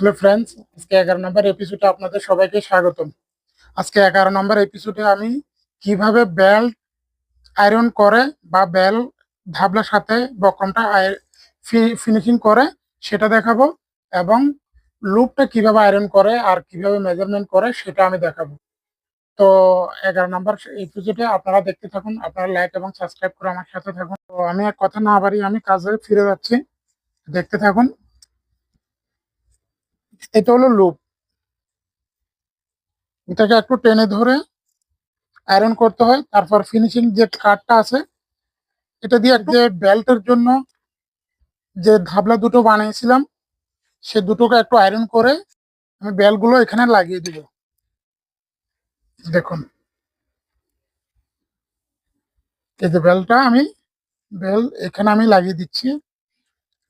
Hello friends আজকে এগারো নম্বর এপিসোডে আপনাদের সবাইকে স্বাগতম। আজকে এগারো নম্বর এপিসোডে আমি কীভাবে বেল্ট আয়রন করে বা বেল ধাবলার সাথে বকমটা ফিনিশিং করে সেটা দেখাবো এবং লুপটা কীভাবে আয়রন করে আর কীভাবে মেজারমেন্ট করে সেটা আমি দেখাবো। তো এগারো নম্বর এপিসোডে আপনারা দেখতে থাকুন, আপনারা লাইক এবং সাবস্ক্রাইব করে আমার সাথে থাকুন। তো আমি এক কথা না বাড়ি আমি কাজে ফিরে যাচ্ছি। দেখতে থাকুন। এটা হলো লুপ এটাকে একটু টেনে ধরে আয়রন করতে হয়, তারপর ফিনিশিং যে কাঠটা আছে, এটা দিয়ে যে বেল্টের জন্য যে ধাবলা দুটো বানিয়েছিলাম, সে দুটোকে একটু আয়রন করে আমি বেলগুলো এখানে লাগিয়ে দিব। দেখুন। এই যে বেলটা আমি বেল এখানে আমি লাগিয়ে দিচ্ছি,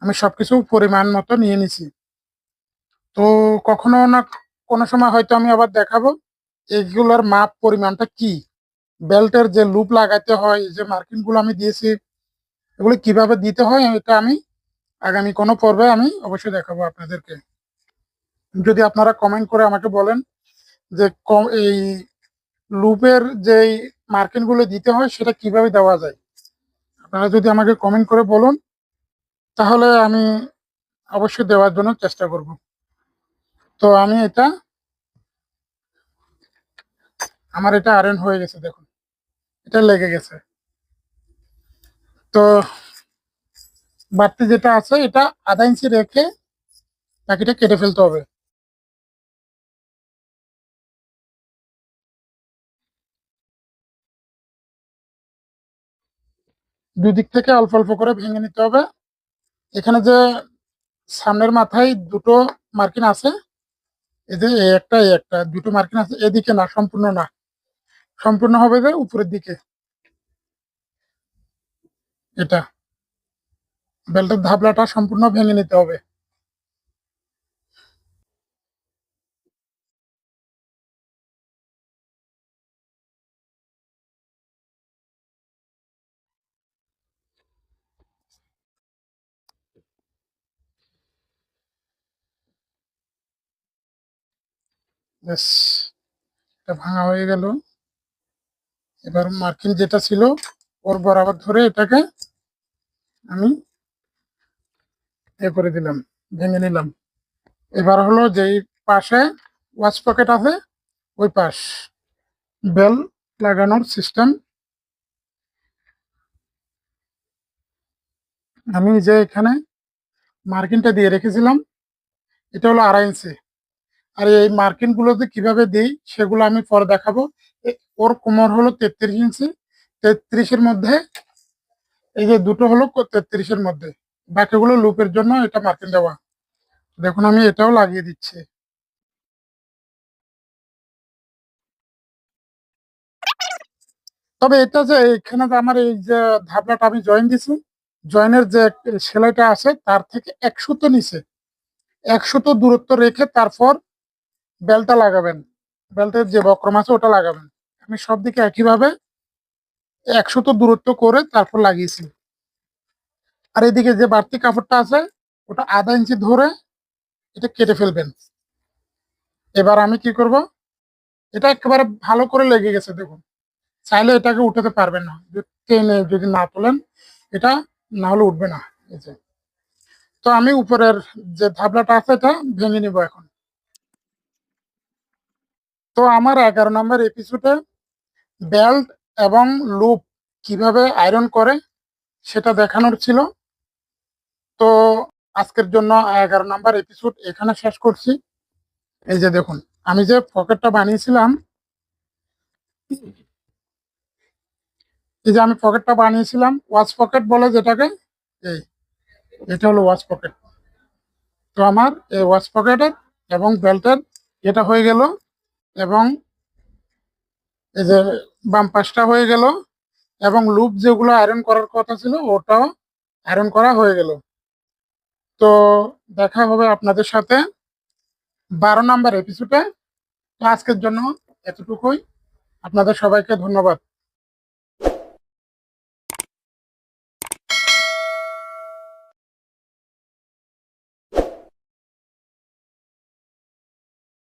আমি সবকিছু পরিমাণ মতো নিয়ে নিছি। তো কখনো না কোনো সময় হয়তো আমি আবার দেখাবো এগুলোর মাপ পরিমাণটা কি? বেল্টের যে লুপ লাগাতে হয়, যে মার্কিংগুলো আমি দিয়েছি, এগুলো কীভাবে দিতে হয় এটা আমি আগামী কোনো পর্বে আমি অবশ্যই দেখাবো আপনাদেরকে। যদি আপনারা কমেন্ট করে আমাকে বলেন যে ক- এই লুপের যে মার্কিংগুলো দিতে হয় সেটা কীভাবে দেওয়া যায়? আপনারা যদি আমাকে কমেন্ট করে বলুন, তাহলে আমি অবশ্যই দেওয়ার জন্য চেষ্টা করব। তো আমি এটা, আমার এটা আয়রন হয়ে গেছে, দেখুন। এটা লেগে গেছে। তো বাড়তি যেটা আছে, এটা আধা ইঞ্চি রেখে বাকিটা কেটে ফেলতে হবে। দুদিক থেকে অল্প অল্প করে ভেঙে নিতে হবে। এখানে যে সামনের মাথায় দুটো মার্কিন আছে যে একটা একটা, দুটো মার্কিন আছে, এদিকে না, সম্পূর্ণ না। সম্পূর্ণ হবে যে উপরের দিকে। এটা। বেল্টের ধাবলাটা সম্পূর্ণ ভেঙে নিতে হবে। ব্যাস, এটা ভাঙা হয়ে গেল। এবার মার্কিন যেটা ছিল, ওর বরাবর ধরে এটাকে আমি এ করে দিলাম, ভেঙে নিলাম। এবার হলো যেই পাশে ওয়াচ পকেট আছে, ওই পাশ। বেল লাগানোর সিস্টেম। আমি যে এখানে মার্কিনটা দিয়ে রেখেছিলাম, এটা হলো আড়াই ইঞ্চি। আর এই মার্কিনগুলো যে কীভাবে দিই, সেগুলো আমি পরে দেখাবো। ওর কোমর হলো তেত্রিশ ইঞ্চি। তেত্রিশের মধ্যে, এই যে দুটো হলো তেত্রিশের মধ্যে। বাকিগুলো লুপের জন্য এটা মার্কিন দেওয়া। দেখুন, আমি এটাও লাগিয়ে দিচ্ছি। তবে এটা যে এখানে আমার এই যে ধাবলাটা আমি জয়েন দিছি জয়েনের যে সেলাইটা আছে, তার থেকে একশো তো নিচে। একশো তো দূরত্ব রেখে তারপর বেলটা লাগাবেন। বেল্টের যে বক্রম আছে ওটা লাগাবেন। আমি সব দিকে একইভাবে একশো তো দূরত্ব করে তারপর লাগিয়েছি। আর এদিকে যে বাড়তি কাপড়টা আছে, ওটা আধা ইঞ্চি ধরে এটা কেটে ফেলবেন। এবার আমি কি করব? এটা একেবারে ভালো করে লেগে গেছে, দেখুন। চাইলে এটাকে উঠাতে পারবেন না। টেনে যদি না তোলেন, এটা না হলে উঠবে না। এই যে। তো আমি উপরের যে ধাবলাটা আছে, এটা ভেঙে নিব এখন। তো আমার এগারো নম্বর এপিসোডে বেল্ট এবং লুপ কীভাবে আয়রন করে সেটা দেখানোর ছিল। তো আজকের জন্য এগারো নম্বর এপিসোড এখানে শেষ করছি। এই যে দেখুন, আমি যে পকেটটা বানিয়েছিলাম, এই যে আমি পকেটটা বানিয়েছিলাম ওয়াচ পকেট বলে যেটাকে, এই, এটা হলো ওয়াচ পকেট তো আমার এই ওয়াচ পকেটের এবং বেল্টের এটা হয়ে গেল। এবং এই যে বাম পাশটা হয়ে গেল এবং লুপ যেগুলো আয়রন করার কথা ছিল, ওটাও আয়রন করা হয়ে গেল। তো দেখা হবে আপনাদের সাথে বারো নম্বর এপিসোডে তো আজকের জন্য এতটুকুই। আপনাদের সবাইকে ধন্যবাদ।